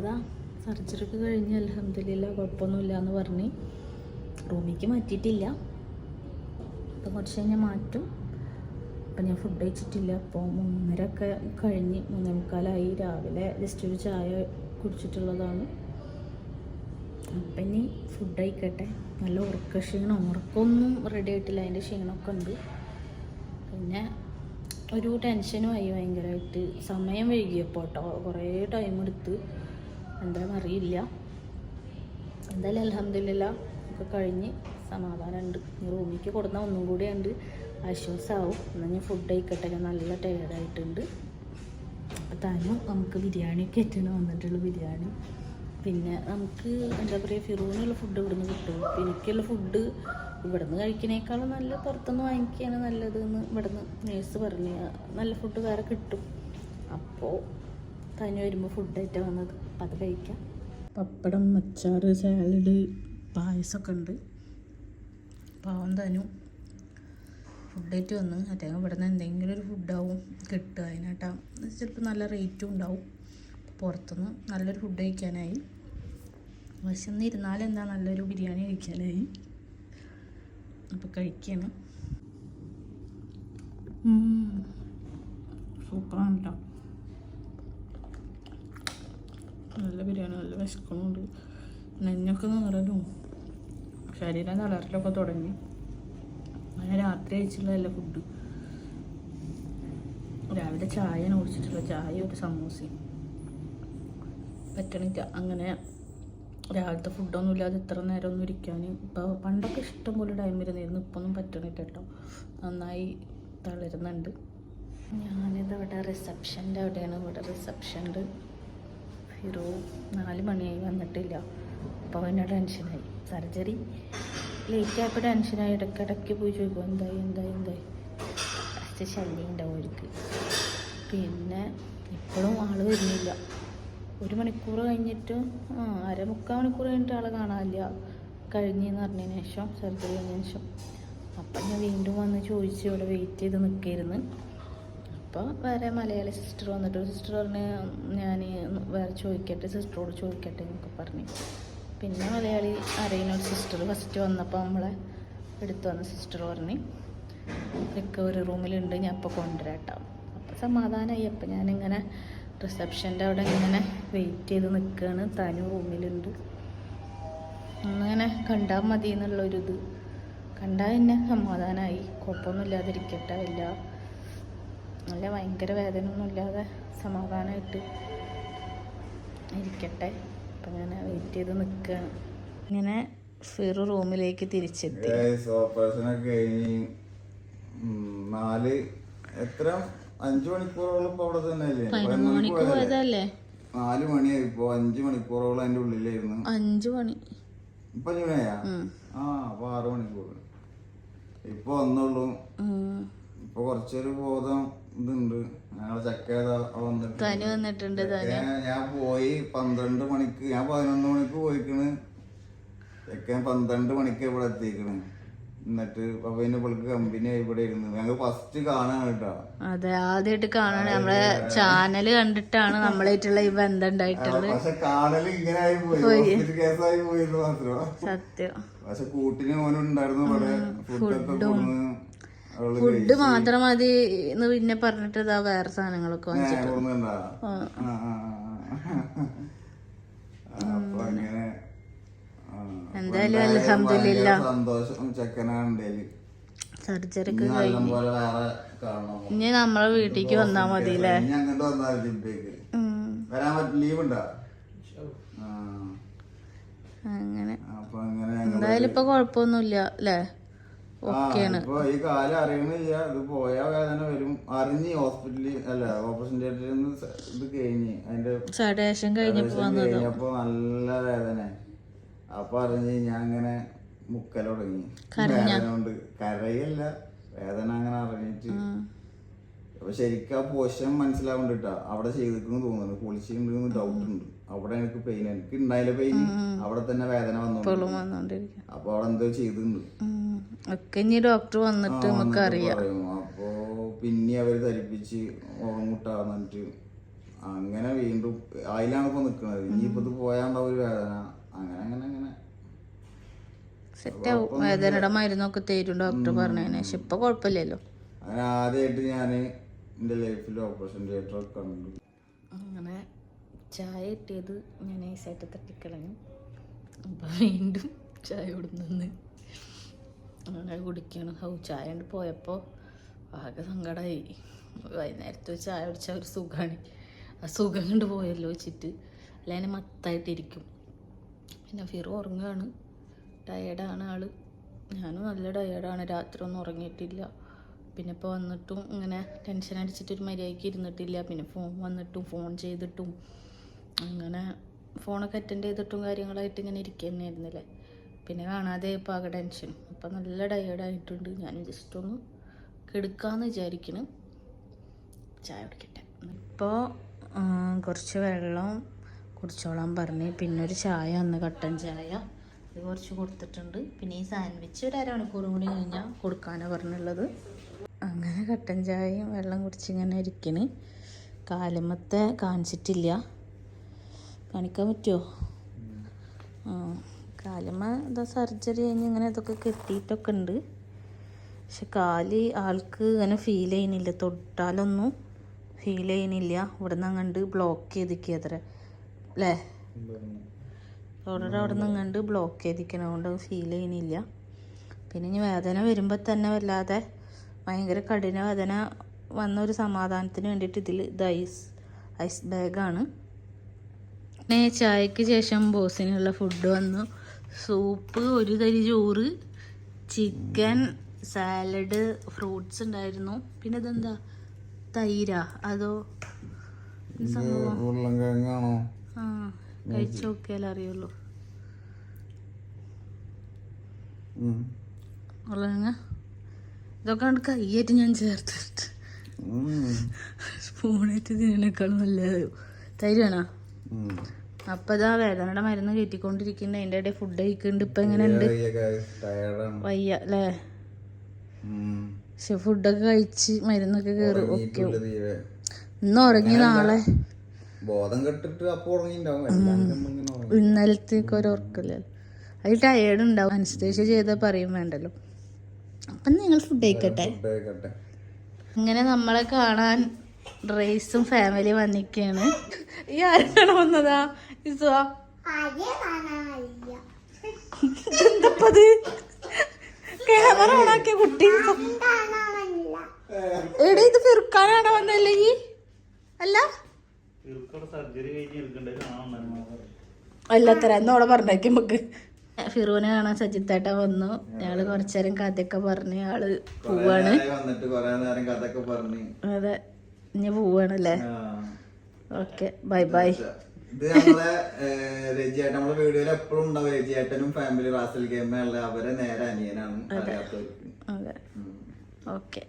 അതാ സർജറി ഒക്കെ കഴിഞ്ഞ് അലഹമില്ല കുഴപ്പമൊന്നുമില്ല എന്ന് പറഞ്ഞ് റൂമിലേക്ക് മാറ്റിയിട്ടില്ല. അപ്പം കുറച്ച് കഴിഞ്ഞാൽ മാറ്റും. അപ്പം ഞാൻ ഫുഡ് കഴിച്ചിട്ടില്ല. അപ്പോൾ മൂന്നര ഒക്കെ കഴിഞ്ഞ് മൂന്നേ മുക്കാലായി. രാവിലെ ജസ്റ്റ് ഒരു ചായ കുടിച്ചിട്ടുള്ളതാണ്. അപ്പം ഇനി ഫുഡ് കഴിക്കട്ടെ. നല്ല ഉറക്ക ക്ഷീണം. ഉറക്കമൊന്നും റെഡി ആയിട്ടില്ല. അതിന്റെ ക്ഷീണമൊക്കെ ഉണ്ട്. പിന്നെ ഒരു ടെൻഷനും ആയി ഭയങ്കരമായിട്ട് സമയം വൈകിയപ്പോൾ കേട്ടോ കുറേ ടൈം എടുത്ത് എന്താണെന്ന് അറിയില്ല. എന്തായാലും അലഹമില്ല ഒക്കെ കഴിഞ്ഞ് സമാധാനമുണ്ട്. റൂമിലേക്ക് കൊടുന്ന ഒന്നും കൂടി ഉണ്ട് ആശ്വാസമാവും എന്നാൽ ഞാൻ ഫുഡ് കഴിക്കട്ടെ ഞാൻ നല്ല ടയേർഡായിട്ടുണ്ട് താനും നമുക്ക് ബിരിയാണിയൊക്കെ ഏറ്റവും വന്നിട്ടുള്ള ബിരിയാണി. പിന്നെ നമുക്ക് എന്താ പറയുക ഫിറൂനുള്ള ഫുഡ് ഇവിടുന്ന് കിട്ടും. എനിക്കുള്ള ഫുഡ് ഇവിടുന്ന് കഴിക്കുന്നേക്കാളും നല്ല പുറത്തുനിന്ന് വാങ്ങിക്കുകയാണ് നല്ലതെന്ന് ഇവിടുന്ന് നേഴ്സ് പറഞ്ഞു. നല്ല ഫുഡ് വേറെ കിട്ടും. അപ്പോൾ തനി വരുമ്പോൾ ഫുഡ് ആയിട്ടാണ് വന്നത്. അപ്പം അത് കഴിക്കാം. പപ്പടം അച്ചാർ സാലഡ് പായസമൊക്കെ ഉണ്ട്. പാവം തനു ഫുഡായിട്ട് വന്ന്. അദ്ദേഹം ഇവിടെ നിന്ന് എന്തെങ്കിലും ഒരു ഫുഡാവും കിട്ടുക അതിനാട്ടാ ചിലപ്പോൾ നല്ല റേറ്റും ഉണ്ടാവും. പുറത്തുനിന്ന് നല്ലൊരു ഫുഡ് കഴിക്കാനായി. വിശന്നിരുന്നാൽ എന്താ നല്ലൊരു ബിരിയാണി കഴിക്കാനായി. അപ്പോൾ കഴിക്കണം. സൂപ്പറാണ് കേട്ടോ നല്ല ബിരിയാണി നല്ല വിശക്കണമുണ്ട് നെഞ്ഞൊക്കെ നിറലും ശരീരം തളരലൊക്കെ തുടങ്ങി. അങ്ങനെ രാത്രി കഴിച്ചിട്ടുള്ളതല്ല ഫുഡ് രാവിലെ ചായ കുടിച്ചിട്ടുള്ള ചായ ഒരു സമൂസയും. പറ്റണില്ല. അങ്ങനെ രാവിലത്തെ ഫുഡൊന്നും ഇല്ലാതെ ഇത്ര നേരം ഒന്നും ഇരിക്കാൻ. ഇപ്പോൾ പണ്ടൊക്കെ ഇഷ്ടം പോലെ ടൈം ഇരുന്നിരുന്നു. ഇപ്പം ഒന്നും പറ്റണില്ല കേട്ടോ. നന്നായി തളരുന്നുണ്ട്. ഞാനിത് ഇവിടെ റിസപ്ഷന്റെ അവിടെയാണ്. ഇവിടെ റിസപ്ഷന്റെ ഫിറോ നാല് മണിയായി വന്നിട്ടില്ല. അപ്പോൾ പിന്നെ ടെൻഷനായി. സർജറി ലേറ്റ് ആയപ്പോൾ ടെൻഷനായി. ഇടയ്ക്കിടയ്ക്ക് പോയി ചോദിക്കും എന്തായി എന്തായി എന്തായി. ഫസ്റ്റ് ശല്യം ഉണ്ടാവും അവർക്ക്. പിന്നെ ഇപ്പോഴും ആൾ വരുന്നില്ല. ഒരു മണിക്കൂർ കഴിഞ്ഞിട്ട് ആ അര മുക്കാൽ മണിക്കൂർ കഴിഞ്ഞിട്ട് ആളെ കാണാനില്ല. കഴിഞ്ഞെന്ന് പറഞ്ഞതിന് ശേഷം സർജറി കഴിഞ്ഞതിന് ശേഷം. അപ്പം ഞാൻ വീണ്ടും വന്ന് ചോദിച്ച് ഇവിടെ വെയിറ്റ് ചെയ്ത് നിൽക്കായിരുന്നു അപ്പോൾ വേറെ മലയാളി സിസ്റ്റർ വന്നിട്ട് സിസ്റ്റർ പറഞ്ഞ് ഞാൻ വേറെ ചോദിക്കട്ടെ സിസ്റ്ററോട് ചോദിക്കട്ടെ എന്നൊക്കെ പറഞ്ഞു. പിന്നെ മലയാളി അറിയുന്ന ഒരു സിസ്റ്റർ ഫസ്റ്റ് വന്നപ്പോൾ നമ്മളെ എടുത്തു വന്ന സിസ്റ്റർ പറഞ്ഞ് റിക്കവറി റൂമിലുണ്ട് ഞാൻ അപ്പോൾ കൊണ്ടുവരാട്ടോ. അപ്പോൾ സമാധാനമായി അപ്പം ഞാനിങ്ങനെ റിസപ്ഷന്റെ അവിടെ ഇങ്ങനെ വെയിറ്റ് ചെയ്ത് നിൽക്കുകയാണ് തനു റൂമിലുണ്ട്. അങ്ങനെ കണ്ടാൽ മതി എന്നുള്ളൊരിത് കണ്ടാൽ തന്നെ സമാധാനമായി കുഴപ്പമൊന്നും ഇല്ലാതിരിക്കട്ടെ ഇല്ല നല്ല ഭയങ്കര വേദന ഒന്നും ഇല്ലാതെ സമാധാനമായിട്ട് ഇരിക്കട്ടെ. അപ്പം ഞാൻ വെയിറ്റ് ചെയ്ത് നിൽക്കുകയാണ് ഇങ്ങനെ ഫിറു റൂമിലേക്ക് തിരിച്ചെത്തി. ഓപ്പറേഷനൊക്കെ നാല് എത്ര? അഞ്ചു മണിക്കൂറോളം ഇപ്പൊ അവിടെ തന്നെ അല്ലേ മണിക്ക് പോയതല്ലേ? നാല് മണിയായി ഇപ്പൊ. അഞ്ചു മണിക്കൂറോളം അതിന്റെ ഉള്ളിലായിരുന്നു. അഞ്ചു മണി. ഇപ്പൊ അഞ്ചു മണിയാ ആ അപ്പൊ ആറ് മണിക്കൂർ ഇപ്പൊ വന്നുള്ളൂ ഉം. ഇപ്പൊ കുറച്ചൊരു ബോധം ഇതുണ്ട്. ഞങ്ങളെ ചക്ക വന്നിട്ടുണ്ട് ഞാൻ- പോയി പന്ത്രണ്ട് മണിക്ക് ഞാൻ പതിനൊന്ന് മണിക്ക് പോയിക്കണ്. ചെക്കൻ പന്ത്രണ്ട് മണിക്ക് ഇവിടെ എത്തിക്കണ്. എന്നിട്ട് അപ്പൊ പിന്നെ കമ്പനി ഇവിടെ ഇരുന്നു. ഞങ്ങൾ ഫസ്റ്റ് കാണാൻ കേട്ടോ. അതെ ആദ്യമായിട്ട് കാണാണ്. നമ്മളെ ചാനൽ കണ്ടിട്ടാണ് നമ്മളായിട്ടുള്ള ഈ ബന്ധം ഉണ്ടായിട്ടുള്ളത്. പക്ഷെ കാണൽ ഇങ്ങനെ ആയി പോയി. കേസായി പോയി മാത്രം സത്യം. പക്ഷെ കൂട്ടിന് ഓനുണ്ടായിരുന്നു ഇവിടെ. ഫുഡൊക്കെ ഫുഡ് മാത്രം മതി എന്ന് പിന്നെ പറഞ്ഞിട്ട് ഇതാ വേറെ സാധനങ്ങളൊക്കെ വാങ്ങിച്ചിട്ട്. എന്തായാലും സർജറി ഇനി നമ്മളെ വീട്ടിലേക്ക് വന്നാ മതി അല്ലേ അങ്ങനെ. എന്തായാലും ഇപ്പൊ കൊഴപ്പൊന്നുമില്ല അല്ലേ? ആ, ഇപ്പൊ ഈ കാലം അറിയണില്ല ഇത് പോയാ വേദന വരും. അറിഞ്ഞ് ഹോസ്പിറ്റലിൽ അല്ല ഓപ്പറേഷൻ തിയേറ്ററിൽ നിന്ന് ഇത് കഴിഞ്ഞ് അതിന്റെ സഡേഷൻ കഴിഞ്ഞപ്പോ നല്ല വേദന. അപ്പൊ അറിഞ്ഞ് ഞാൻ അങ്ങനെ മുക്കൽ തുടങ്ങി. വേദന കൊണ്ട്. കരയല്ല വേദന അങ്ങനെ അറിഞ്ഞിട്ട്. അപ്പൊ ശരിക്കും ആ പോഷൻ മനസ്സിലാവണ്ടിട്ടാ അവിടെ ചെയ്തിരിക്കുന്നു തോന്നുന്നു. പൊളിച്ചിട്ടുണ്ടെന്ന് ഡൗട്ട് ഉണ്ട്. അവിടെ എനിക്ക് പെയിൻ എനിക്ക് ഉണ്ടായില്ല പെയിൻ അവിടെ തന്നെ വേദന വന്നോണ്ടിരിക്കും അപ്പൊ അവിടെ എന്തോ ചെയ്തിട്ടുണ്ട്. ഒക്കെ ഇനി ഡോക്ടർ വന്നിട്ട് നമുക്ക് അറിയാം. അപ്പോ പിന്നെ അവർ ധരിപ്പിച്ച് ഉറങ്ങുട്ടാന്നിട്ട് അങ്ങനെ വീണ്ടും അതിലാണ് ഇപ്പൊ നിക്കണത്. ഇനിയിപ്പോ ഇത് പോയാണ്ടാവും ഒരു വേദന. അങ്ങനെ അങ്ങനെ അങ്ങനെ. സെറ്റാവും വേദനയുടെ മരുന്നൊക്കെ തരും ഡോക്ടർ പറഞ്ഞതിന് പക്ഷെ ഇപ്പൊ കുഴപ്പമില്ലല്ലോ. അങ്ങനെ ആദ്യമായിട്ട് ഞാൻ എന്റെ ലൈഫിൽ ഓപ്പറേഷൻ തിയേറ്റർ കണ്ടു. അങ്ങനെ ചായ കിട്ടിയത് ഞാൻ നൈസായിട്ട് തട്ടിക്കളഞ്ഞു. അപ്പോൾ വീണ്ടും ചായ കൊടുന്നു അങ്ങനെ കുടിക്കണം. ഹൗ ചായ കൊണ്ട് പോയപ്പോൾ ആകെ സങ്കടമായി വൈകുന്നേരത്തെ ചായ കുടിച്ചാൽ ഒരു സുഖമാണ് ആ സുഖം കൊണ്ട് പോയല്ലോ വെച്ചിട്ട്. അല്ലെങ്കിൽ മത്തായിട്ടിരിക്കും. പിന്നെ ഫിറു ഉറങ്ങുകയാണ് ടയേർഡാണ് ആൾ. ഞാനും നല്ല ടയേർഡാണ്. രാത്രി ഒന്നും ഉറങ്ങിയിട്ടില്ല. പിന്നെ ഇപ്പോൾ വന്നിട്ടും ഇങ്ങനെ ടെൻഷൻ അടിച്ചിട്ട് ഒരു മര്യാദയ്ക്ക് ഇരുന്നിട്ടില്ല. പിന്നെ ഫോൺ വന്നിട്ടും ഫോൺ ചെയ്തിട്ടും. അങ്ങനെ ഫോണൊക്കെ അറ്റൻഡ് ചെയ്തിട്ടും കാര്യങ്ങളായിട്ട് ഇങ്ങനെ ഇരിക്കുക തന്നെയായിരുന്നില്ലേ പിന്നെ കാണാതെ ഇപ്പോൾ ആകെ ടെൻഷൻ അപ്പം നല്ല ടയേർഡായിട്ടുണ്ട് ഞാൻ ജസ്റ്റ് ഒന്ന് കെടുക്കാമെന്ന് വിചാരിക്കണം. ചായ കുടിക്കട്ടെ. ഇപ്പോൾ കുറച്ച് വെള്ളം കുടിച്ചോളാൻ പറഞ്ഞ്. പിന്നെ ഒരു ചായ അന്ന് കട്ടൻ ചായ. ഇത് കുറച്ച് കൊടുത്തിട്ടുണ്ട്. പിന്നെ ഈ സാൻഡ്വിച്ച് ഒരു അരമണിക്കൂറും കൂടി കഴിഞ്ഞാൽ കൊടുക്കാനാണ് പറഞ്ഞുള്ളത്. അങ്ങനെ കട്ടൻ ചായയും വെള്ളം കുടിച്ചിങ്ങനെ ഇരിക്കണ്. കാലമത്തെ കാണിച്ചിട്ടില്ല. കാണിക്കാൻ പറ്റുമോ ആ. കാലുമ്മ എന്താ സർജറി കഴിഞ്ഞ് ഇങ്ങനെ ഇതൊക്കെ കെട്ടിയിട്ടൊക്കെ ഉണ്ട്. പക്ഷെ കാൽ ആൾക്ക് ഇങ്ങനെ ഫീൽ ചെയ്യുന്നില്ല. തൊട്ടാലൊന്നും ഫീൽ ചെയ്യുന്നില്ല. ഇവിടെ നിന്ന് അങ്ങണ്ട് ബ്ലോക്ക് ചെയ്തിക്കത്ര അല്ലേ അവിടെ അവിടെ നിന്ന് കണ്ട് ബ്ലോക്ക് ചെയ്തിരിക്കണം അതുകൊണ്ട് ഫീൽ ചെയ്യുന്നില്ല. പിന്നെ ഇനി വേദന വരുമ്പോൾ തന്നെ വല്ലാതെ ഭയങ്കര കഠിന വേദന വന്ന ഒരു സമാധാനത്തിന് വേണ്ടിയിട്ട് ഇതിൽ ഇത് ഐസ് ഐസ് ബാഗാണ് പിന്നെ ചായക്ക് ശേഷം ബോസിനുള്ള ഫുഡ് വന്നു. സൂപ്പ് ഒരു തരി ചോറ് ചിക്കൻ സാലഡ് ഫ്രൂട്ട്സ് ഉണ്ടായിരുന്നു. പിന്നെ ഇതെന്താ? തൈര. അതോ സംഭവം ആ കഴിച്ചു നോക്കിയാലേ അറിയുള്ളൂ. ഉരുളങ്ങ ഇതൊക്കെ കണ്ട് കയ്യേറ്റ് ഞാൻ ചേർത്തിട്ട്. സ്പൂണേറ്റ് ഇതിനേക്കാളും നല്ലത്. തൈരാണോ. അപ്പൊ ഇതാ വേദനയുടെ മരുന്ന് കയറ്റിക്കൊണ്ടിരിക്കുന്നുണ്ട് അതിന്റെ ഇടയിൽ ഫുഡ് കഴിക്കുന്നുണ്ട്. ഇപ്പൊ എങ്ങനെ ഉണ്ട് വയ്യ അല്ലേ. പക്ഷെ ഫുഡൊക്കെ കഴിച്ച് മരുന്നൊക്കെ കയറി ഓക്കെ. ഇന്ന് ഉറങ്ങി നാളെ? ബോധം കെട്ടിട്ട് അപ്പൊ ഉറങ്ങിണ്ടാവും എല്ലാം ഇങ്ങനെ ഇന്നലത്തേക്ക് ഒരു ഉറക്കില്ല അത് ടയേർഡ് ഉണ്ടാവും. അനുസരിച്ച് ചെയ്താൽ പറയും വേണ്ടല്ലോ. അപ്പം നിങ്ങൾ ഫുഡ് കഴിക്കട്ടെ. അങ്ങനെ നമ്മളെ കാണാൻ റേസും ഫാമിലി വന്നിക്കാണ് ഈ ആരാണ് വന്നതാ? ഇസുവാ ഇതെന്തപ്പത്? ക്യാമറ ഓണാക്കിയ കുട്ടി. എടി ഇത് ഫിർക്കാനാണോ വന്നല്ലേ ഈ? അല്ല? അല്ലത്തര എന്നോടെ പറഞ്ഞേക്ക് നമുക്ക്. ഫിറൂനെ കാണാൻ സജിത്തേട്ട വന്നു. ഞങ്ങൾ കുറച്ചേരം കഥയൊക്കെ പറഞ്ഞു ആൾ പോവാണ്. വന്നിട്ട് കൊറേ നേരം കഥയൊക്കെ പറഞ്ഞ്. അതെ ഇനി പോവാണല്ലേ. Okay bye bye. ഇത് നമ്മളെ രജിയേട്ടൻ നമ്മളെ വീഡിയോയിൽ എപ്പോഴും ഉണ്ടാവും. രജിയേട്ടനും ഫാമിലി റാസൽ ഗെയിമുള്ള അവരെ നേരെ അനിയനാണ് അതെ. ഓക്കെ.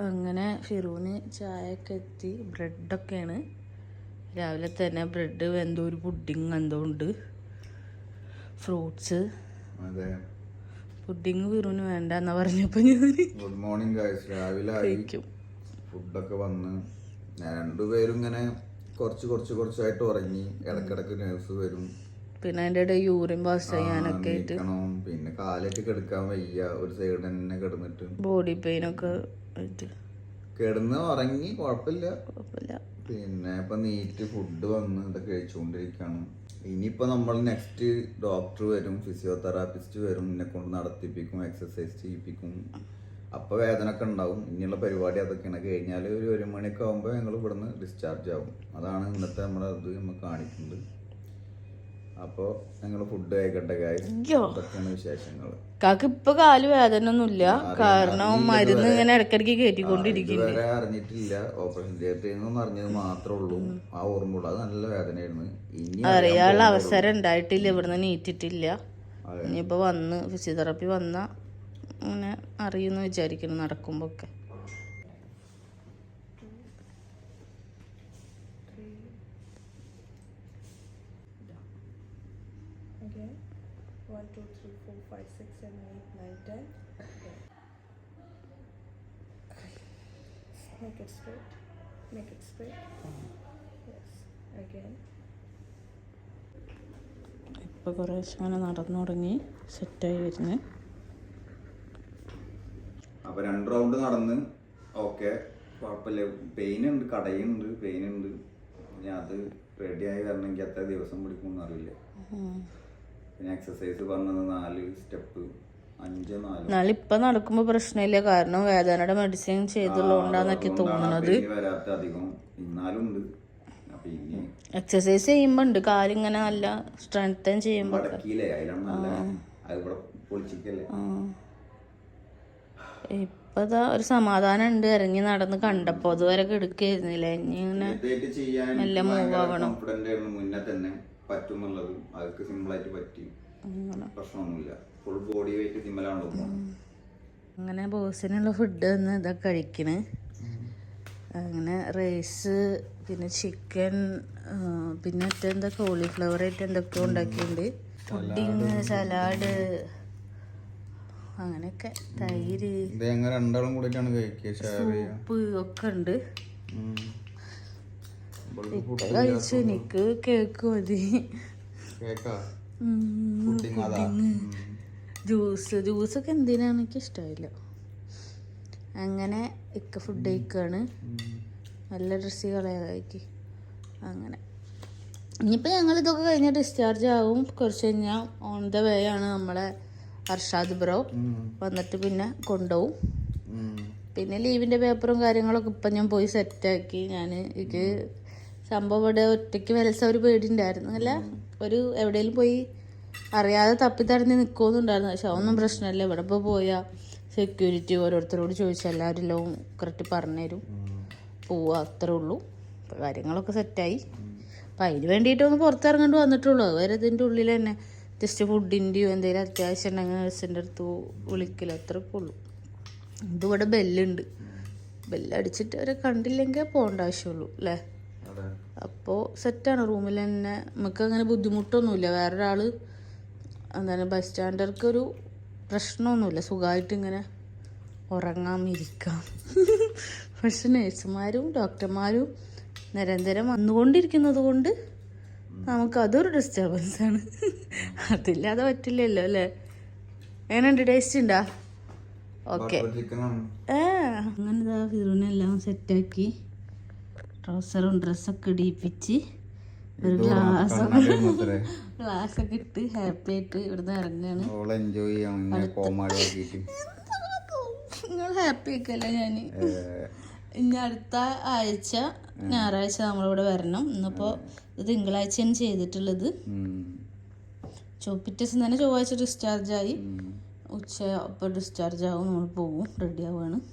അങ്ങനെ ഫിറൂന് ചായയൊക്കെ എത്തി. ബ്രെഡൊക്കെയാണ്. രാവിലെ തന്നെ ബ്രെഡ് എന്തോ ഒരു പുഡിങ് എന്തോ ഉണ്ട് ഫ്രൂട്ട്സ്. അതെ. പുഡിങ് ഫിറൂന് വേണ്ട എന്നാ പറഞ്ഞപ്പോ ഞാൻ ഗുഡ് മോർണിംഗ് രാവിലെ ഫുഡൊക്കെ വന്ന്. ഞാൻ രണ്ടുപേരും ഇങ്ങനെ കുറച്ച് കുറച്ച് കുറച്ചായിട്ട് ഉറങ്ങി. ഇടക്കിടക്ക് നേഴ്സ് വരും. പിന്നെ അതിന്റെ ഇടയിൽ യൂറിൻ പാസ് ചെയ്യാനൊക്കെ ആയിട്ട് പിന്നെ കാലൊക്കെ കിടക്കാൻ വയ്യ. ഒരു സൈഡ് തന്നെ കിടന്നിട്ട്. ബോഡി പെയിനൊക്കെ ആയിട്ട്. കിടന്ന് ഉറങ്ങി. കുഴപ്പമില്ല. കുഴപ്പമില്ല. പിന്നെ ഇപ്പൊ നീറ്റ് ഫുഡ് വന്ന് ഇതൊക്കെ കഴിച്ചുകൊണ്ടിരിക്കുകയാണ് ഇനിയിപ്പോ നമ്മൾ നെക്സ്റ്റ് ഡോക്ടർ വരും. ഫിസിയോതെറാപ്പിസ്റ്റ് വരും. എന്നെ കൊണ്ട് നടത്തിപ്പിക്കും എക്സസൈസ് ചെയ്യിപ്പിക്കും. അപ്പൊ വേദന ഒക്കെ ഉണ്ടാവും. ഇനിയുള്ള പരിപാടി അതൊക്കെയാണ്. കഴിഞ്ഞാൽ ഒരു ഒരു മണിയൊക്കെ ആകുമ്പോൾ ഞങ്ങൾ ഇവിടുന്ന് ഡിസ്ചാർജ് ആവും. അതാണ് ഇന്നത്തെ നമ്മുടെ ഇത് നമ്മൾ കാണിക്കുന്നത്. അപ്പോൾ ഞങ്ങൾ ഫുഡ് കഴിക്കട്ടെ ഇതൊക്കെയാണ് വിശേഷങ്ങൾ കാക്ക് ഇപ്പൊ കാൽ വേദന ഒന്നുമില്ല കാരണം മരുന്ന് ഇങ്ങനെ ഇടയ്ക്കിടയ്ക്ക് കയറ്റിക്കൊണ്ടിരിക്കുന്നു ഇതുവരെ അറിഞ്ഞിട്ടില്ല. ഓപ്പറേഷൻ തിയേറ്ററിൽ നിന്നൊന്നും അറിഞ്ഞത് മാത്രമേ ഉള്ളൂ ആ ഓർമ്മ ഉള്ളൂ അത് നല്ല വേദനയായിരുന്നു. ഇനി അറിയാനുള്ള അവസരം ഉണ്ടായിട്ടില്ല. ഇവിടുന്ന് നീറ്റിട്ടില്ല. ഇനിയിപ്പോ വന്ന് ഫിസിയോതെറാപ്പി വന്ന അങ്ങനെ അറിയുന്നു വിചാരിക്കുന്നു നടക്കുമ്പോഴൊക്കെ Make it straight. Make it straight. Yes. Again. ഇപ്പൊ കുറേശ്ശെ നടന്നു തുടങ്ങി സെറ്റായി വരുന്നത് അപ്പൊ രണ്ട് റൗണ്ട് നടന്ന് ഓക്കെ കുഴപ്പമില്ല. പെയിൻ ഉണ്ട് കടയുണ്ട് പെയിൻ ഉണ്ട്. ഞാൻ അത് റെഡിയായി വരണമെങ്കിൽ എത്ര ദിവസം പിടിക്കും അറിയില്ല. പിന്നെ എക്സസൈസ് പറഞ്ഞത് നാല് സ്റ്റെപ്പ് എന്നാലും ഇപ്പം നടക്കുമ്പോൾ പ്രശ്നമില്ല. കാരണം വേദനയുടെ മെഡിസിൻ ചെയ്തുള്ളതുകൊണ്ടാന്നൊക്കെ തോന്നുന്നത് എക്സസൈസ് ചെയ്യുമ്പോൾ ഉണ്ട്. കാലിങ്ങനെ നല്ല സ്ട്രെങ്തൻ ചെയ്യുമ്പോൾ ഇപ്പതാ ഒരു സമാധാനം ഉണ്ട് ഇറങ്ങി നടന്ന് കണ്ടപ്പോൾ അതുവരെ കിടക്കായിരുന്നില്ല? ഇനി ഇങ്ങനെ മെല്ലെ move ആവണം. മുന്നേ തന്നെ പറ്റും അവർക്ക് സിമ്പിളായിട്ട് പറ്റി. അങ്ങനെ. പ്രശ്നമൊന്നുമില്ല. ഫുൾ ബോഡി വെയിറ്റ് സിമ്മലാണല്ലോ ഇപ്പൊ. അങ്ങനെ ബോസിനുള്ള ഫുഡ് ഒന്ന് ഇതൊക്കെ കഴിക്കണ്. അങ്ങനെ റൈസ് പിന്നെ ചിക്കൻ പിന്നെ മറ്റേ എന്താ കോളിഫ്ലവർ ആയിട്ട് എന്തൊക്കെയോ ഉണ്ടാക്കിയിട്ടുണ്ട്. പുഡിങ് സലാഡ് അങ്ങനെയൊക്കെ തൈര് ഇത് ഞങ്ങൾ രണ്ടാളും കൂടിയിട്ടാണ് ഉപ്പ് ഒക്കെ ഉണ്ട് കഴിച്ചു എനിക്ക് കേക്ക് മതി. ജ്യൂസ് ജ്യൂസൊക്കെ എന്തിനാണ് എനിക്ക് ഇഷ്ടമായില്ല. അങ്ങനെ ഇക്ക ഫുഡ് കഴിക്കുകയാണ് നല്ല ഡ്രസ്സ് കളയാതാക്കി. അങ്ങനെ. ഇനിയിപ്പോൾ ഞങ്ങൾ ഇതൊക്കെ കഴിഞ്ഞാൽ ഡിസ്ചാർജ് ആവും. കുറച്ച് കഴിഞ്ഞാൽ ഓൺ ദ വേ ആണ് നമ്മളെ അർഷാദ് ബ്രോ വന്നിട്ട് പിന്നെ കൊണ്ടുപോകും. പിന്നെ ലീവിന്റെ പേപ്പറും കാര്യങ്ങളൊക്കെ ഇപ്പം ഞാൻ പോയി സെറ്റാക്കി. ഞാൻ ഇത് സംഭവം ഇവിടെ ഒറ്റയ്ക്ക് വലസ ഒരു പേടിയുണ്ടായിരുന്നു. അല്ല ഒരു എവിടെയെങ്കിലും പോയി അറിയാതെ തപ്പി തടഞ്ഞ് നിൽക്കുമെന്നുണ്ടായിരുന്നു പക്ഷെ അതൊന്നും പ്രശ്നമില്ല. ഇവിടെ ഇപ്പോൾ പോയാൽ സെക്യൂരിറ്റി ഓരോരുത്തരോട് ചോദിച്ചാൽ എല്ലാവരും എല്ലാം കറക്റ്റ് പറഞ്ഞുതരും. പോവുക അത്രേ ഉള്ളൂ. കാര്യങ്ങളൊക്കെ സെറ്റായി അപ്പം അതിന് വേണ്ടിയിട്ടൊന്ന് പുറത്തിറങ്ങേണ്ടി വന്നിട്ടുള്ളൂ. അതുവരെ ഇതിന്റെ ഉള്ളിൽ തന്നെ. ജസ്റ്റ് ഫുഡിന്റെയോ എന്തെങ്കിലും അത്യാവശ്യം ഉണ്ടെങ്കിൽ നഴ്സിന്റെ അടുത്ത് വിളിക്കില്ല അത്രയൊക്കെ ഉള്ളൂ. ഇതിവിടെ ബെല്ലുണ്ട്. ബെല്ലടിച്ചിട്ട് അവരെ കണ്ടില്ലെങ്കിൽ പോകേണ്ട ആവശ്യമുള്ളൂ അല്ലേ? അപ്പോൾ സെറ്റാണ്. റൂമിൽ തന്നെ നമുക്ക് അങ്ങനെ ബുദ്ധിമുട്ടൊന്നുമില്ല. വേറൊരാൾ എന്താണ് ബസ് സ്റ്റാൻഡർക്ക് ഒരു പ്രശ്നമൊന്നുമില്ല. സുഖമായിട്ട് ഇങ്ങനെ ഉറങ്ങാം ഇരിക്കാം പക്ഷെ നേഴ്സുമാരും ഡോക്ടർമാരും നിരന്തരം വന്നുകൊണ്ടിരിക്കുന്നത് കൊണ്ട് നമുക്ക് അതൊരു ഡിസ്റ്റർബൻസ് ആണ്. അതില്ലാതെ പറ്റില്ലല്ലോ അല്ലേ? എങ്ങനെയുണ്ട്? ടേസ്റ്റ് ഉണ്ടാ? ഓക്കെ അങ്ങനെ ഇതാ ഫിറുനെല്ലാം സെറ്റാക്കി ട്രൗസറും ഡ്രസ്സൊക്കെ ഇടിയിപ്പിച്ച് ഒരു ഗ്ലാസ് ഗ്ലാസ് ഒക്കെ ഇട്ട് ഹാപ്പി ആയിട്ട് ഇവിടുന്ന് ഇറങ്ങാണ്. നിങ്ങൾ ഹാപ്പി ഒക്കെ അല്ല ഞാൻ ഇനി അടുത്ത ആഴ്ച ഞായറാഴ്ച നമ്മളിവിടെ വരണം. ഇന്നിപ്പോൾ ഇത് തിങ്കളാഴ്ചയാണ് ചെയ്തിട്ടുള്ളത്. ചൊവ്വ തന്നെ ചൊവ്വാഴ്ച ഡിസ്ചാർജ് ആയി. ഉച്ച അപ്പോൾ ഡിസ്ചാർജ് ആവും. നമ്മൾ പോകും റെഡി ആവുകയാണ്.